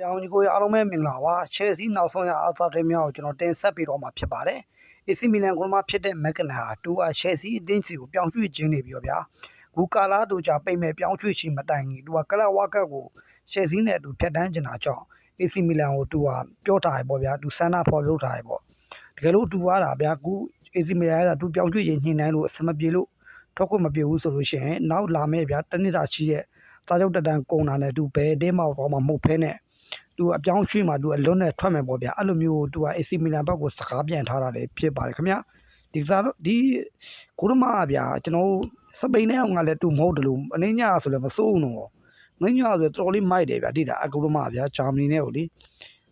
ကြောင်ကြီးကိုအားလုံးပဲမင်္ဂလာပါချယ်ဆီနောက်ဆုံးရအားသာတွေများကိုကျွန်တော်တင်ဆက်ပေးတော့မှာဖြစ်ပါတယ် AC Milan ကိုမှဖြစ်တဲ့မက်ကနာဟာတူအားချယ်ဆီအတင်းစီကိုပြောင်းရွှေ့ခြင်းနေပြီးတော့ဗျာဂူကာလာတို့ကြပိတ်မဲ့ပြောင်းရွှေ့ချီမတိုင်ကြီးတူကကလဝကတ်ကိုချယ်ဆီနဲ့အတူဖြတ်တန်းကျင်တာကြောင့် AC Milan ကိုတူကပြောထားရပေါ့ဗျာတူဆန္ဒဖော်ပြထားရပေါ့တကယ်လို့တူရတာဗျာကူ AC Milan ကတူပြောင်းရွှေ့ခြင်းညှိနှိုင်းလို့အဆင်မပြေလို့ထွက်ခွင့်မပြေဘူးဆိုလို့ရှိရင်နောက်လာမဲ့ဗျာတနစ်တာရှိတဲ့ စာချုပ်တက်တန်းကုန်တာနဲ့တူဘယ်တင်းမောက်တော့မှမဟုတ်ဖဲနဲ့သူအပြောင်းရွှေ့မှာသူအလွတ်နဲ့ထွက်မယ်ပေါ့ဗျာအဲ့လိုမျိုးသူက AC Milan ဘက်ကိုစကားပြန်ထားတာလည်းဖြစ်ပါတယ်ခင်ဗျာဒီစားတော့ဒီကိုရမဗျာကျွန်တော်စပိန်နဲ့အောင်ကလည်းသူမဟုတ်တယ်လို့အနည်းညဆိုလည်းမစိုးဘူးနော်မင်းညဆိုတော်တော်လေးမိုက်တယ်ဗျာတိတာအကိုရမဗျာဂျာမနီနဲ့ကိုလေ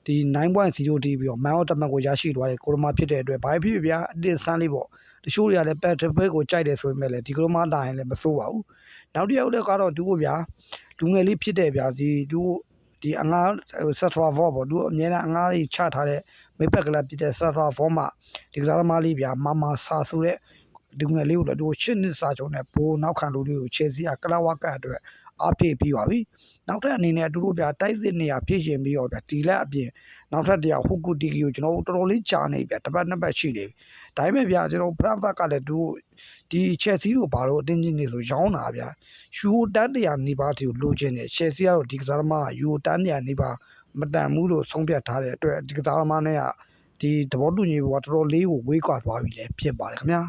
ဒီ9.0တီးပြီးတော့မန်အော်တမတ်ကိုရရှိသွားတယ်ကိုရမဖြစ်တဲ့အတွက်ဘာဖြစ်ဖြစ်ဗျာအတင်းဆန်းလေးပေါ့တချို့တွေကလည်းပက်ထဘက်ကိုကြိုက်တယ်ဆိုပေမဲ့လည်းဒီကိုရမတာရင်လည်းမစိုးပါဘူးနောက်တစ်ယောက်လည်းကတော့သူ့ကိုဗျာလူငယ်လေးဖြစ်တဲ့ဗျာဒီသူဒီအငားဆက်ထရာဘောပေါ့သူအများနဲ့အငားလေးချထားတဲ့မိပက်ကလပ်ဖြစ်တဲ့ဆက်ထရာဘောမှာဒီကစားသမားလေးဗျာမမဆာဆိုတဲ့ဒီငယ်လေးကိုလည်းသူရှစ်နှစ်စာချုပ်နဲ့ဘိုးနောက်ခံလူလေးကိုချယ်ဆီကကလဝကအတွက် အားဖြည့်ပြီးပါပြီနောက်ထပ်အနေနဲ့အတူတူဗျာတိုက်စစ်နေရဖြည့်ရှင်ပြီးတော့ဗျာဒီလက်အပြင်နောက်ထပ်တရားဟူကူတီကီကိုကျွန်တော်တော်တော်လေးကြာနေဗျာတစ်ပတ်နှစ်ပတ်ရှိနေပြီဒါပေမဲ့ဗျာကျွန်တော်ဖရန့်ဘတ်ကလည်းသူဒီချက်စီကိုဘာလို့အတင်းချင်းနေဆိုရောင်းတာဗျာယူတန်းတရားနေပါတီကိုလိုချင်တယ်ချက်စီကတော့ဒီကစားသမားကယူတန်းတရားနေပါမတန်ဘူးလို့ဆုံးဖြတ်ထားတဲ့အတွက်ဒီကစားသမားနဲ့ကဒီသဘောတူညီဖို့ကတော်တော်လေးကိုဝေးကွာသွားပြီလေဖြစ်ပါတယ်ခင်ဗျာ